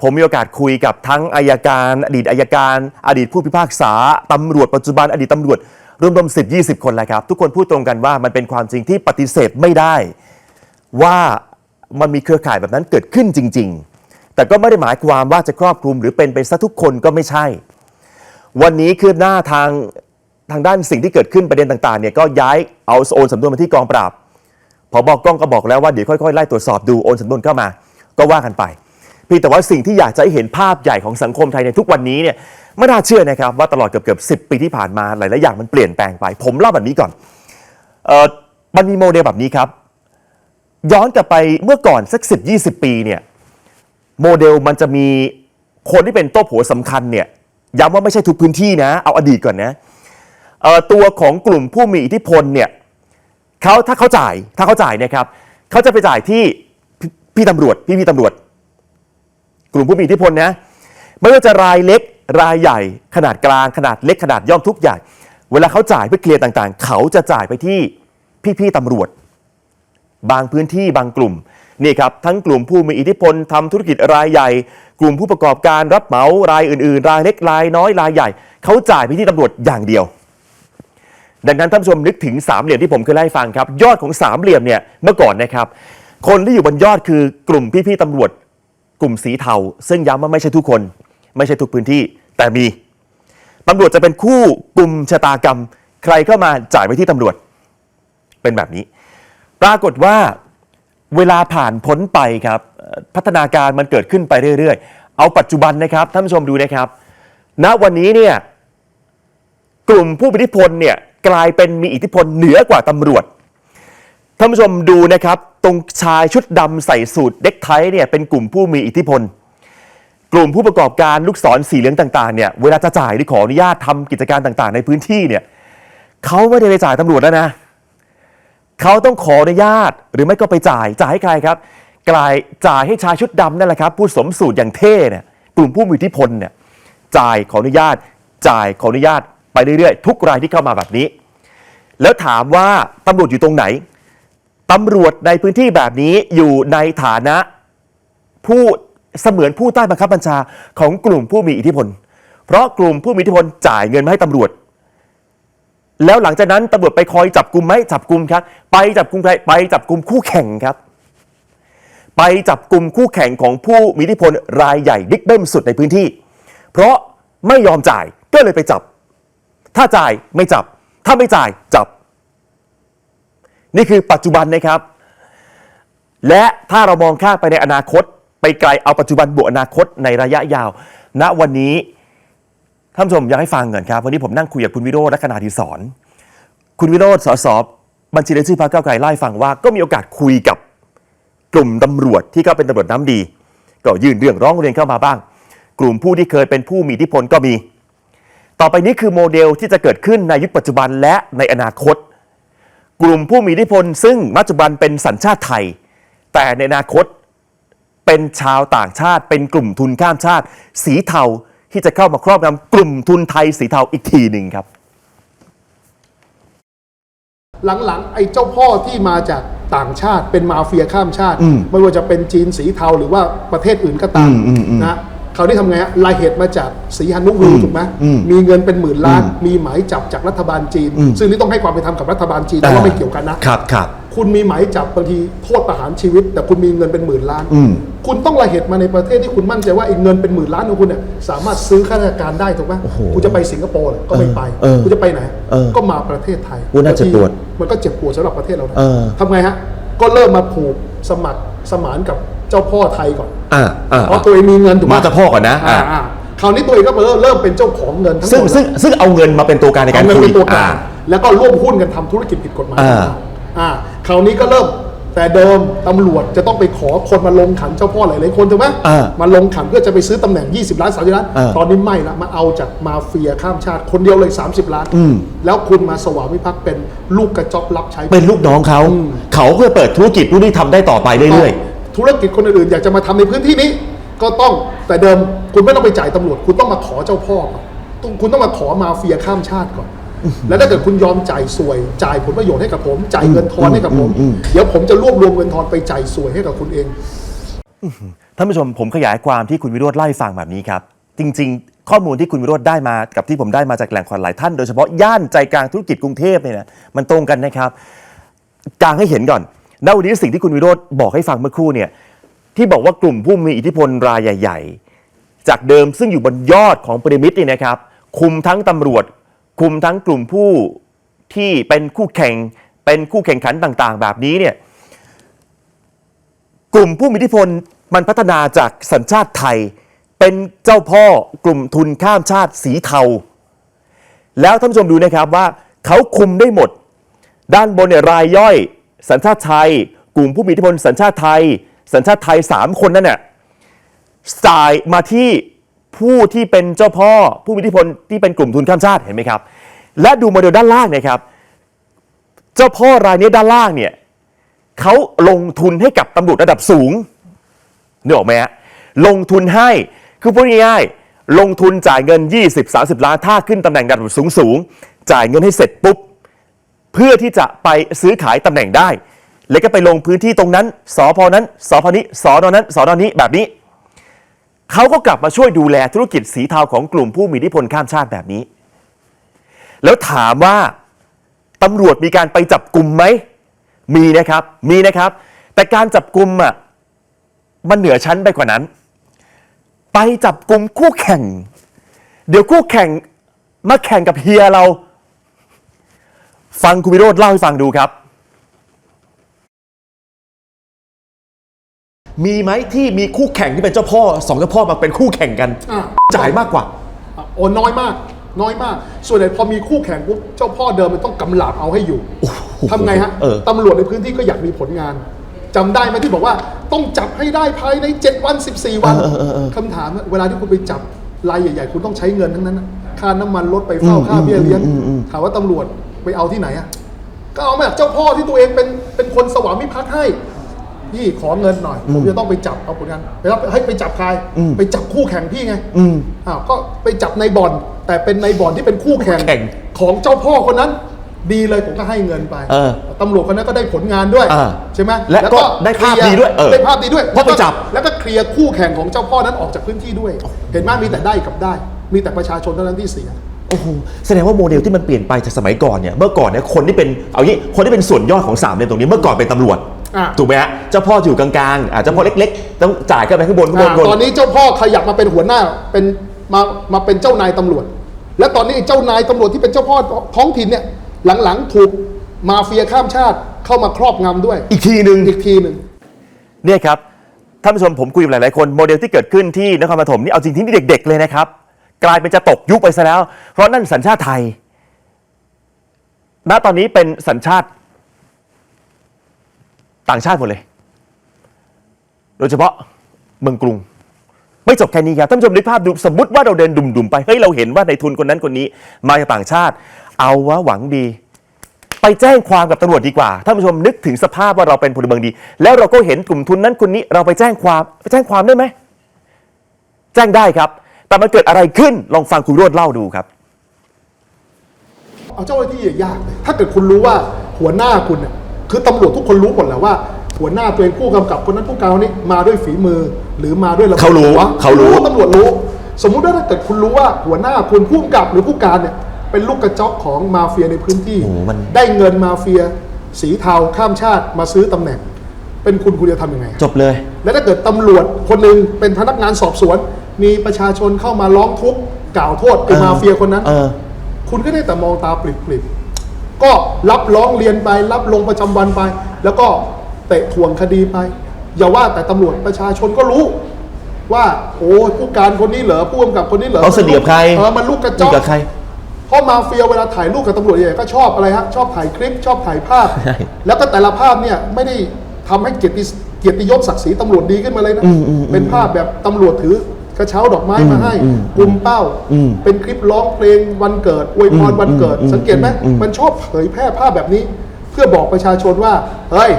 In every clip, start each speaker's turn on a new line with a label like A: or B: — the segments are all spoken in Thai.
A: ผมมีโอกาสคุยกับทั้งอายการ อดีตอายการ อดีตผู้พิพากษาตำรวจปัจจุบันอดีตตำรวจรวมๆสิบยี่สิบคนแล้วครับ ทุกคนพูดตรงกันว่ามันเป็นความจริงที่ปฏิเสธไม่ได้ ว่ามันมีเครือข่ายแบบนั้นเกิดขึ้นจริง ๆ แต่ก็ไม่ได้หมายความว่าจะครอบคลุมหรือเป็นไปซะทุกคนก็ไม่ใช่ วันนี้คืบหน้าทางทางด้านสิ่งที่เกิดขึ้นประเด็นต่างๆเนี่ยก็ย้ายเอาโอนสำนวนมาที่กองปราบพอบอกกล้องก็บอกแล้วว่าเดี๋ยวค่อยๆไล่ตรวจสอบดูโอนสำนวนเข้ามา ก็ว่ากันไป เพียงแต่ว่าสิ่งที่อยากจะให้เห็นภาพใหญ่ของสังคมไทยในทุกวันนี้เนี่ยไม่น่าเชื่อนะครับว่าตลอดเกือบเกือบสิปีที่ผ่านมาหลาย ๆ อย่างมันเปลี่ยนแปลงไป ผมเล่าแบบนี้ก่อนเออมันมีโมเดลแบบนี้ครับ ย้อนกลับไปเมื่อก่อนสัก 10 20 ปีเนี่ยโมเดลมันจะมีคนที่เป็นโต๊ะโผสำคัญเนี่ยย้ำว่าไม่ใช่ทุกพื้นที่นะ เอาอดีตก่อนนะตัวของกลุ่มผู้มีอิทธิพลเนี่ยเขาถ้าเขาจ่ายถ้าเขาจ่ายเนะครับเขาจะไปจ่ายที่พพี่ตำรวจพี่พี่ตำรวจ กลุ่มผู้มีอิทธิพลนะไม่ว่าจะรายเล็กรายใหญ่ ขนาดกลางขนาดเล็กขนาดย่อมทุกอย่าง เวลาเขาจ่ายเพื่อเคลียร์ต่างๆ เขาจะจ่ายไปที่พี่ๆตำรวจ บางพื้นที่บางกลุ่มนี่ครับทั้งกลุ่มผู้มีอิทธิพลทำธุรกิจรายใหญ่ กลุ่มผู้ประกอบการรับเหมารายอื่นๆ รายเล็กรายน้อยรายใหญ่ เขาจ่ายไปที่ตำรวจอย่างเดียว ดังนั้นท่านผู้ชมนึกถึงสามเหลี่ยมที่ผมเคยเล่าให้ฟังครับ ยอดของสามเหลี่ยมเนี่ยเมื่อก่อนนะครับ คนที่อยู่บนยอดคือกลุ่มพี่ๆตำรวจ กลุ่มสีเทาซึ่งย้ำว่าไม่ใช่ทุกคน ไม่ใช่ทุกพื้นที่แต่มีตำรวจจะเป็นคู่กลุ่มชะตากรรม ใครเข้ามาจ่ายไปที่ตำรวจ เป็นแบบนี้ ปรากฏว่าเวลาผ่านพ้นไปครับพัฒนาการมันเกิดขึ้นไปเรื่อยๆ เอาปัจจุบันนะครับท่านผู้ชมดูนะครับ ณวันนี้เนี่ยกลุ่มผู้มีอิทธิพลเนี่ยกลายเป็นมีอิทธิพลเหนือกว่าตำรวจท่านผู้ชมดูนะครับ ตรงชายชุดดำใส่สูทเด็กไทเนี่ยเป็นกลุ่มผู้มีอิทธิพล กลุ่มผู้ประกอบการลูกศรสีเหลืองต่างๆเนี่ยเวลาจะจ่ายหรือขออนุญาตทำกิจการต่างๆ ในพื้นที่เนี่ยเขาไม่ได้ไปจ่ายตำรวจแล้วนะเขาต้องขออนุญาตหรือไม่ก็ไปจ่ายจ่ายให้ใครครับกลายจ่ายให้ชายชุดดำนั่นแหละครับ ผู้สมสูตรอย่างเท่เนี่ยกลุ่มผู้มีอิทธิพลเนี่ยจ่ายขออนุญาต จ่ายขออนุญาตไปเรื่อยๆ ทุกรายที่เข้ามาแบบนี้ แล้วถามว่าตำรวจอยู่ตรงไหน ตำรวจในพื้นที่แบบนี้อยู่ในฐานะผู้เสมือนผู้ใต้บังคับบัญชาของกลุ่มผู้มีอิทธิพล เพราะกลุ่มผู้มีอิทธิพลจ่ายเงินมาให้ตำรวจ แล้วหลังจากนั้นตำรวจไปคอยจับกลุ่มไหมจับกลุ่มครับ ไปจับกลุ่มใครไปจับกลุ่มคู่แข่งครับ ไปจับกลุ่มคู่แข่งของผู้มีอิทธิพลรายใหญ่บิ๊กเบิ้มสุดในพื้นที่ เพราะไม่ยอมจ่ายก็เลยไปจับ ถ้าจ่ายไม่จับ ถ้าไม่จ่ายจับ นี่คือปัจจุบันนะครับ และถ้าเรามองข้ามไปในอนาคต ไปไกลเอาปัจจุบันบวกอนาคตในระยะยาว ณวันนี้ท่านผู้ชมอยากให้ฟังก่อนครับ วันนี้ผมนั่งคุยกับคุณวิโรจน์ลักษณาธิสอนคุณวิโรจน์สสบัญชีรายชื่อพรรคก้าวไกลเล่ฟังว่าก็มีโอกาสคุยกับกลุ่มตำรวจที่ก็เป็นตำรวจน้ำดี ก็ยื่นเรื่องร้องเรียนเข้ามาบ้าง กลุ่มผู้ที่เคยเป็นผู้มีอิทธิพลก็มี ต่อไปนี้คือโมเดลที่จะเกิดขึ้นในยุคปัจจุบันและในอนาคต กลุ่มผู้มีอิทธิพล ซึ่งปัจจุบันเป็นสัญชาติไทย แต่ในอนาคตเป็นชาวต่างชาติ เป็นกลุ่มทุนข้ามชาติ สีเทาที่จะเข้ามาครอบงำกลุ่มทุนไทยสีเทาอีกทีหนึ่งครับ
B: หลังๆ ไอ้เจ้าพ่อที่มาจากต่างชาติเป็นมาเฟียข้ามชาติ
A: อืม
B: ไม่ว่าจะเป็นจีนสีเทาหรือว่าประเทศอื่นก็ตาม
A: อืมอืมอืม
B: นะ เขาได้ทำไงฮะรายเหตุมาจากสีฮันนุรู
A: อืม
B: ถูกไหม
A: อืม
B: มีเงินเป็นหมื่นล้าน
A: อืม
B: มีหมายจับจากรัฐบาลจีน
A: อืม
B: ซึ่งนี่ต้องให้ความเป็นธรรมกับรัฐบาลจีนแต่ว่าไม่เกี่ยวกันนะ
A: ครับครับ
B: คุณมีหมายจับบางทีโทษประหารชีวิต แต่คุณมีเงินเป็นหมื่นล้าน
A: อืม
B: คุณต้องรายเหตุมาในประเทศที่คุณมั่นใจว่าไอ้เงินเป็นหมื่นล้านของคุณเนี่ยสามารถซื้อข้าราชการได้ถูกไหม
A: โอ้โห
B: คุณจะไปสิงคโปร์เหรอก็ไม่ไป
A: เออ
B: คุณจะไปไหน
A: เออ
B: ก็มาประเทศไทย
A: โอ้น่าเจ็บปวด
B: มันก็เจ็บปวดสำหรับประเทศเรานะ
A: เออ
B: ทำไงฮะ ก็เริ่มมาผูกสมัครสมานกับ เจ้าพ่อไทยก่อน
A: อ่าอ่า
B: เพราะตัวเองมีเงินถูกไหม
A: มาเจ้าพ่อก่อนนะอ่า
B: อ่าอ่าคราวนี้ตัวเองก็มาเริ่มเป็นเจ้าของเงินทั้งหม
A: ซึ่ง
B: ด
A: ซึ่งซึ่งเอาเงินมาเป็นตัวการในการ
B: เอาเงิน
A: คุย
B: เป็นตัวกลา
A: อ่า
B: งแล้วก็ร่วมหุ้นกันทำธุรกิจผิดกฎหมาย
A: อ่า
B: อ่าคราวนี้ก็เริ่มแต่เดิมตำรวจจะต้องไปขอคนมาลงขันเจ้าพ่อหลายๆคนถูกไหม
A: อ่า
B: มาลงขันเพื่อจะไปซื้อตำแหน่ง 20 ล้าน 30 ล้าน
A: อ่า
B: ตอนนี้ไม่ละมาเอาจากมาเฟียข้ามชาติ คนเดียวเลย 30 ล้าน
A: อืม
B: แล้วคุณมาสวามิภักดิ์เป็นลูกกระจอกรับใช้
A: เป็นลูกน้องเขา
B: อืม
A: เขาเพื่อเปิดธุรกิจนู่นนี่ทำได้ต่อไปเรื่อย
B: ธุรกิจคนอื่นๆอยากจะมาทำในพื้นที่นี้ ก็ต้องแต่เดิมคุณไม่ต้องไปจ่ายตำรวจ คุณต้องมาขอเจ้าพ่อก่อนต้องคุณต้องมาขอมาเฟียข้ามชาติก่อน แล้วถ้าเกิดคุณยอมจ่ายสวย จ่ายผลประโยชน์ให้กับผม จ่ายเงินทอนให้กับผม
A: อืมอืม
B: เดี๋ยวผมจะรวบรวมเงินทอนไปจ่ายสวยให้กับคุณเอง
A: ๆท่านผู้ชมผมขยายความที่คุณวิโรธเล่าให้ฟังแบบนี้ครับ จริง ๆ ข้อมูลที่คุณวิโรธได้มากับที่ผมได้มาจากแหล่งข่าวหลายท่าน โดยเฉพาะย่านใจกลางธุรกิจกรุงเทพเนี่ยนะมันตรงกันนะครับกลางให้เห็นก่อน ณวันนี้สิ่งที่คุณวิโรธบอกให้ฟังเมื่อครู่เนี่ยที่บอกว่ากลุ่มผู้มีอิทธิพลรายใหญ่ ๆ จากเดิมซึ่งอยู่บนยอดของพีระมิดนี่นะครับ คุมทั้งตำรวจ คุมทั้งกลุ่มผู้ที่เป็นคู่แข่งเป็นคู่แข่งขันต่าง ๆ แบบนี้เนี่ยกลุ่มผู้มีอิทธิพลมันพัฒนาจากสัญชาติไทย เป็นเจ้าพ่อกลุ่มทุนข้ามชาติสีเทา แล้วท่านผู้ชมดูนะครับว่าเขาคุมได้หมด ด้านบนเนี่ยรายย่อย สัญชาติไทย กลุ่มผู้มีอิทธิพลสัญชาติไทย สัญชาติไทย 3 คนนั่นน่ะจ่ายมาที่ผู้ที่เป็นเจ้าพ่อผู้มีอิทธิพลที่เป็นกลุ่มทุนข้ามชาติเห็นไหมครับ และดูโมเดลด้านล่างนะครับ เจ้าพ่อรายนี้ด้านล่างเนี่ยเขาลงทุนให้กับตำรวจระดับสูงนึกออกไหมฮะลงทุนให้คือพูดง่ายๆลงทุนจ่ายเงิน 20-30 ล้านถ้าขึ้นตำแหน่งระดับสูงสูงๆจ่ายเงินให้เสร็จปุ๊บ เพื่อที่จะไปซื้อขายตำแหน่งได้ แล้วก็ไปลงพื้นที่ตรงนั้นสพนั้นสพนี้สอนอนั้นสอนอนี้แบบนี้เขาก็กลับมาช่วยดูแลธุรกิจสีเทาของกลุ่มผู้มีอิทธิพลข้ามชาติแบบนี้ แล้วถามว่าตำรวจมีการไปจับกลุ่มไหม มีนะครับ มีนะครับ แต่การจับกลุ่มอะ มันเหนือชั้นไปกว่านั้น ไปจับกลุ่มคู่แข่ง เดี๋ยวคู่แข่งมาแข่งกับเฮียเรา ฟังคุณวิโรธเล่าให้ฟังดูครับ มีไหมที่มีคู่แข่งที่เป็นเจ้าพ่อสองเจ้าพ่อมาเป็นคู่แข่งกัน
B: อะ
A: จ่ายมากกว่า
B: อะโอ้น้อยมาก น้อยมาก ส่วนใหญ่พอมีคู่แข่งปุ๊บเจ้าพ่อเดิมมันต้องกำหลาบเอาให้อยู่ทำไงฮะ
A: เออ
B: ตำรวจในพื้นที่ก็อยากมีผลงานจำได้ไหมที่บอกว่า ต้องจับให้ได้ภายใน 7 วัน 14 วันคำถามอะเวลาที่คุณไปจับรายใหญ่ ๆ คุณต้องใช้เงินทั้งนั้นนะค่าน้ำมันรถไปเฝ้าค่าเบี้ยเลี้ยงถามว่าตำรวจ ไปเอาที่ไหนอะก็เอามาจากเจ้าพ่อที่ตัวเองเป็นเป็นคนสวามิภักดิ์ให้พี่ขอเงินหน่อยผมจะต้องไปจับเอาผลงานไปรับให้ไปจับใครไปจับคู่แข่งพี่ไง
A: อืม
B: อ้าวก็ไปจับในบ่อน แต่เป็นในบ่อนที่เป็นคู่แข่ง
A: แข่ง
B: ของเจ้าพ่อคนนั้น ดีเลยผมก็ให้เงินไป
A: เออ
B: ตำรวจคนนั้นก็ได้ผลงานด้วย
A: อ่า
B: ใช่ไหม
A: และก็ได้ภาพ
B: เคลีร์
A: ดีด้วยเออ
B: ได้ภาพดีด้วย
A: เพราะไปจับ
B: แล้วก็เคลียร์คู่แข่งของเจ้าพ่อนั้นออกจากพื้นที่ด้วย เห็นไหมมีแต่ได้กับได้ มีแต่ประชาชนเท่านั้นที่เสีย
A: โอ้โหแสดงว่าโมเดลที่มันเปลี่ยนไปจากสมัยก่อนเนี่ยเมื่อก่อนเนี่ยคนที่เป็นเอางี้คนที่เป็นส่วนยอดของสามเหลี่ยมตรงนี้เมื่อก่อนเป็นตำรวจ
B: อะ
A: ถูกไหมฮะเจ้าพ่อจะอยู่กลางๆอะเจ้าพ่อเล็ก ๆ ต้องจ่ายขึ้นไปข้างบนข้างบน
B: อ่า
A: ข้างบ
B: ตอน
A: น
B: นี้เจ้าพ่อขยับมาเป็นหัวหน้าเป็นมามาเป็นเจ้านายตำรวจ และตอนนี้ไอ้เจ้านายตำรวจที่เป็นเจ้าพ่อท้องถิ่นเนี่ยหลังๆถูกมาเฟียข้ามชาติเข้ามาครอบงำด้วย
A: อีกทีหนึ่ง
B: อีกทีหนึ่ง
A: เนี่ยครับท่านผู้ชมผมคุยกับหลาย ๆ คนโมเดลที่เกิดขึ้นที่นครปฐมนี่เอาจริงที่นี่เด็ก ๆ เลยนะครับ กลายเป็นจะตกยุคไปซะแล้ว เพราะนั่นสัญชาติไทย ณตอนนี้เป็นสัญชาติต่างชาติหมดเลย โดยเฉพาะเมืองกรุง ไม่จบแค่นี้ครับท่านผู้ชมนึกภาพดูสมมติว่าเราเดินดุ่มๆไปเฮ้ยเราเห็นว่าในทุนคนนั้นคนนี้ มาจากต่างชาติ เอาวะหวังดี ไปแจ้งความกับตำรวจดีกว่าท่านผู้ชมนึกถึงสภาพว่าเราเป็นพลเมืองดี แล้วเราก็เห็นกลุ่มทุนนั้นคนนี้ เราไปแจ้งความไปแจ้งความได้ไหมแจ้งได้ครับ แต่มันเกิดอะไรขึ้นลองฟังคุณโรดเล่าดูครับ
B: เอาเจ้าหน้าที่ยากเลยถ้าเกิดคุณรู้ว่าหัวหน้าคุณเนี่ยคือตำรวจทุกคนรู้หมดแหละว่า หัวหน้าตัวเองผู้กำกับคนนั้นผู้การคนนี้มาด้วยฝีมือหรือมาด้วยระบบ
A: เขารู้
B: หัว
A: เขารู้
B: ตำรวจรู้ สมมุติว่าถ้าเกิดคุณรู้ว่าหัวหน้าคุณผู้กำกับหรือผู้การเนี่ยเป็นลูกกระจอกของมาเฟียในพื้นที่
A: โอ้โหมัน
B: ได้เงินมาเฟีย สีเทาข้ามชาติมาซื้อตำแหน่ง เป็นคุณคุณจะทำยังไง
A: จบเลย
B: และถ้าเกิดตำรวจคนหนึ่งเป็นพนักงานสอบสวน มีประชาชนเข้ามาร้องทุกข์กล่าวโทษไอ้
A: เออ
B: มาเฟียคนนั้น
A: เออ
B: คุณก็ได้แต่มองตาปริบๆ ก็รับร้องเรียนไป รับลงประจำวันไป แล้วก็เตะทวงคดีไป อย่าว่าแต่ตำรวจประชาชนก็รู้ ว่า โอ้ยผู้การคนนี้เหรอผู้กำกับคนนี้เหรอ
A: เขาสนิทกับใคร
B: เออมันลูกกระจ
A: นี่
B: อก
A: กับใคร
B: เพราะมาเฟียเวลาถ่ายรูปกับตำรวจใหญ่ก็ชอบอะไรฮะ ชอบถ่ายคลิปชอบถ่ายภาพ
A: ใช่
B: แล้วก็แต่ละภาพเนี่ยไม่ได้ทำให้เกียรติเกียรติยศศักดิ์ศรีตำรวจดีขึ้นมาเลยนะ
A: อืมอืมอืม
B: เป็นภาพแบบตำรวจถือ กระเช้าดอกไม้มาให้
A: อืม
B: กลุ่มเป้า
A: อืม
B: เป็นคลิปร้องเพลงวันเกิดอวยพรวันเกิด
A: อืม
B: สังเกตไหม
A: อืม
B: มันชอบเผยแพร่ภาพแบบนี้ เพื่อบอกประชาชนว่าเฮ้ย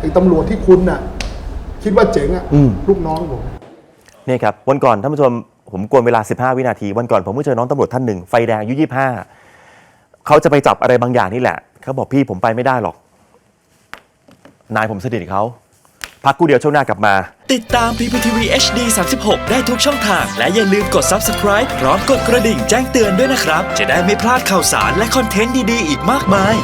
B: ไอ้ตำรวจที่คุณน่ะ คิดว่าเจ๋งอะลูกน้องผม
A: เนี่ยครับวันก่อนท่านผู้ชมผมกวนเวลา 15 วินาที วันก่อนผมเพิ่งเจอน้องตำรวจท่านหนึ่งไฟแดงอายุ25เขาจะไปจับอะไรบางอย่างนี่แหละเขาบอกพี่ผมไปไม่ได้หรอก นายผมสนิทกับเขา
C: พักกูเดียวช่วงหน้ากลับมา
A: ติดตาม PPTV HD 36 ได้ทุกช่องทาง และอย่าลืมกด Subscribe พร้อมกดกระดิ่งแจ้งเตือนด้วยนะครับ จะได้ไม่พลาดข่าวสารและคอนเทนต์ดีๆ อีกมากมาย